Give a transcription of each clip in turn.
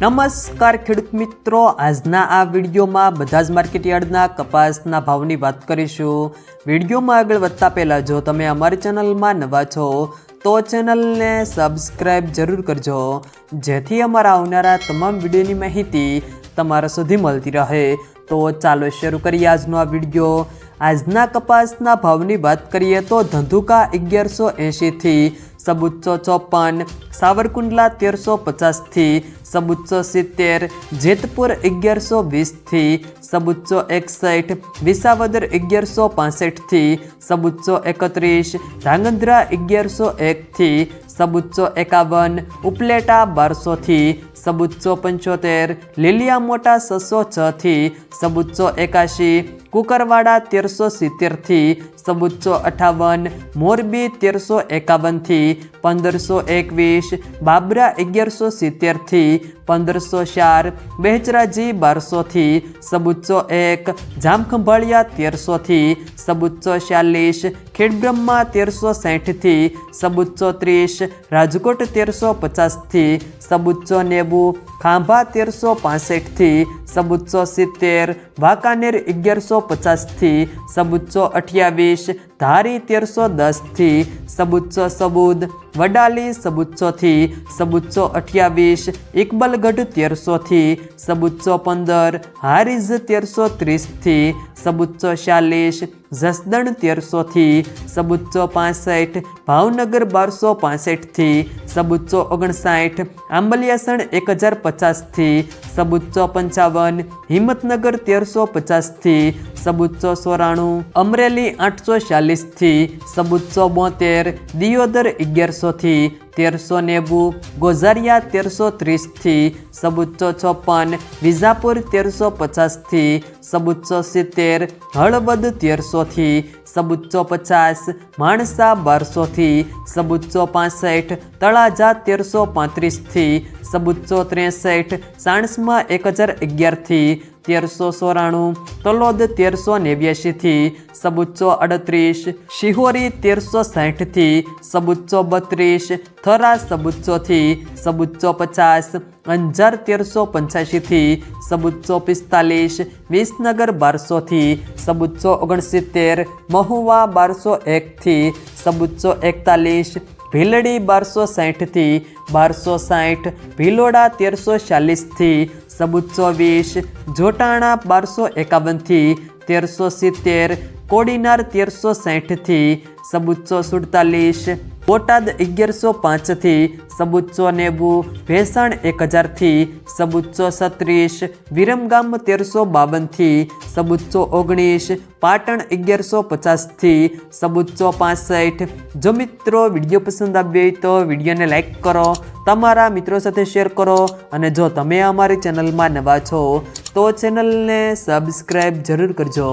નમસ્કાર ખેડૂત મિત્રો. આજના આ વિડીયોમાં બધા જ માર્કેટયાર્ડના કપાસના ભાવની વાત કરીશું. વિડીયોમાં આગળ વધતા પહેલાં જો તમે અમારી ચેનલમાં નવા છો, તો ચેનલને સબસ્ક્રાઈબ જરૂર કરજો. જેથી અમારા આવનારા તમામ વિડીયોની માહિતી તમારા સુધી મળતી રહે. તો ચાલો શરૂ કરીએ આજનો આ વીડિયો. આજના કપાસના ભાવની વાત કરીએ તો ધંધુકા અગિયારસો એંશીથી સબુચ્ચો ચોપન, સાવરકુંડલા તેરસો પચાસથી સબુચ્ચો સિત્તેર, જેતપુર અગિયારસો વીસથી સબુચ્ચો એકસઠ, વિસાવદર અગિયારસો પાસઠથી સબુચ્ચો એકત્રીસ, ધાંગધ્રા અગિયારસો એકથી સબુચ્ચો એકાવન, ઉપલેટા બારસોથી સબુચ્ચો પંચોતેર લીલિયા મોટા છસો છથી સબુચ્ચો એકાશી કુકરવાડા તેરસો સિત્તેરથી સબુચ્ચો અઠાવન, મોરબી તેરસો એકાવનથી પંદરસો એકવીસ, બાબરા અગિયારસો સિત્તેરથી પંદરસો ચાર, બેચરાજી બારસોથી સબુચ્ચો એક, જામખંભાળિયા તેરસોથી સબુચ્ચો ચાલીસ, ખેડબ્રહ્મા તેરસો સાઠથી સબુચ્ચો ત્રીસ, રાજકોટ તેરસો પચાસથી સબુચ્ચો નેવું, ખાંભા તેરસો પાસઠથી સબુચ્ચો સિત્તેર, વાંકાનેર અગિયારસો પચાસથી સબુચ્ચો અઠ્યાવીસ ધારી તેરસો દસથી સબુચ્ચો સબુદ વડાલી સબુચ્ચોથી સબુચ્ચો અઠ્યાવીસ ઇકબલગઢ તેરસોથી સબુચ્ચો પંદર હારીઝ તેરસો ત્રીસથી સબુચ્ચો ચાલીસ, જસદણ તેરસોથી સબુચ્ચો પાસઠ, ભાવનગર બારસો પાસઠથી સબુચ્ચો ઓગણસાઠ, આંબલિયાસણ એક હજાર પચાસથી સબુચ્ચો પંચાવન, હિંમતનગર તેરસો પચાસથી સબુચ્ચો સોરાણું અમરેલી આઠસો ચાલીસથી સબુચ્ચો બોતેર, દિયોદર અગિયારસોથી તેરસો નેવું, ગોઝારિયા તેરસો ત્રીસથી સબુચ્ચો ચોપન, વિજાપુર તેરસો પચાસથી સબુચ્ચો સિત્તેર, હળવદ તેરસોથી સબુચ્ચો પચાસ, માણસા બારસોથી સબુચ્ચો પાસઠ, તળાજા તેરસો પાંત્રીસથી સબુચ્ચો ત્રેસઠ, સાણસમાં એક હજાર અગિયારથી તેરસો સોરાણું તલોદ તેરસો નેવ્યાશીથી સબુચ્ચો અડત્રીસ, શિહોરી તેરસો સાઠથી સબુચ્ચો બત્રીસ, થરા સબુચ્ચોથી સબુચ્ચો પચાસ, અંજાર તેરસો પંચ્યાસીથી સબુચ્ચો પિસ્તાલીસ, વિસનગર બારસોથી સબુચ્ચો ઓગણસિત્તેર, મહુવા બારસો એકથી સબુચ્ચો એકતાલીસ, ભીલડી બારસો સાઠથી, બારસો સાઠ, ભીલોડા તેરસો ચાલીસથી સબુચ્ચો વીસ જોટાણા બારસો એકાવનથી તેરસો સિત્તેર કોડીનાર તેરસો સાઠથી સબુચ્ચો સુડતાલીસ બોટાદ અગિયારસો પાંચથી સબુચ્ચો નેવું, ભેસાણ એક હજારથી સબુચ્ચો સત્રીસ વિરમગામ તેરસો બાવનથી સબુચ્ચો ઓગણીસ, પાટણ અગિયારસો પચાસથી સબુચ્ચો પાસઠ. જો મિત્રો વીડિયો પસંદ આવ્યો હોય તો વિડીયોને લાઇક કરો, તમારા મિત્રો સાથે શેર કરો અને જો તમે અમારી ચેનલમાં નવા છો, તો ચેનલને સબસ્ક્રાઈબ જરૂર કરજો,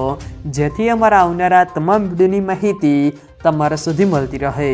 જેથી અમારા આવનારા તમામ વિડીયોની માહિતી તમારા સુધી મળતી રહે.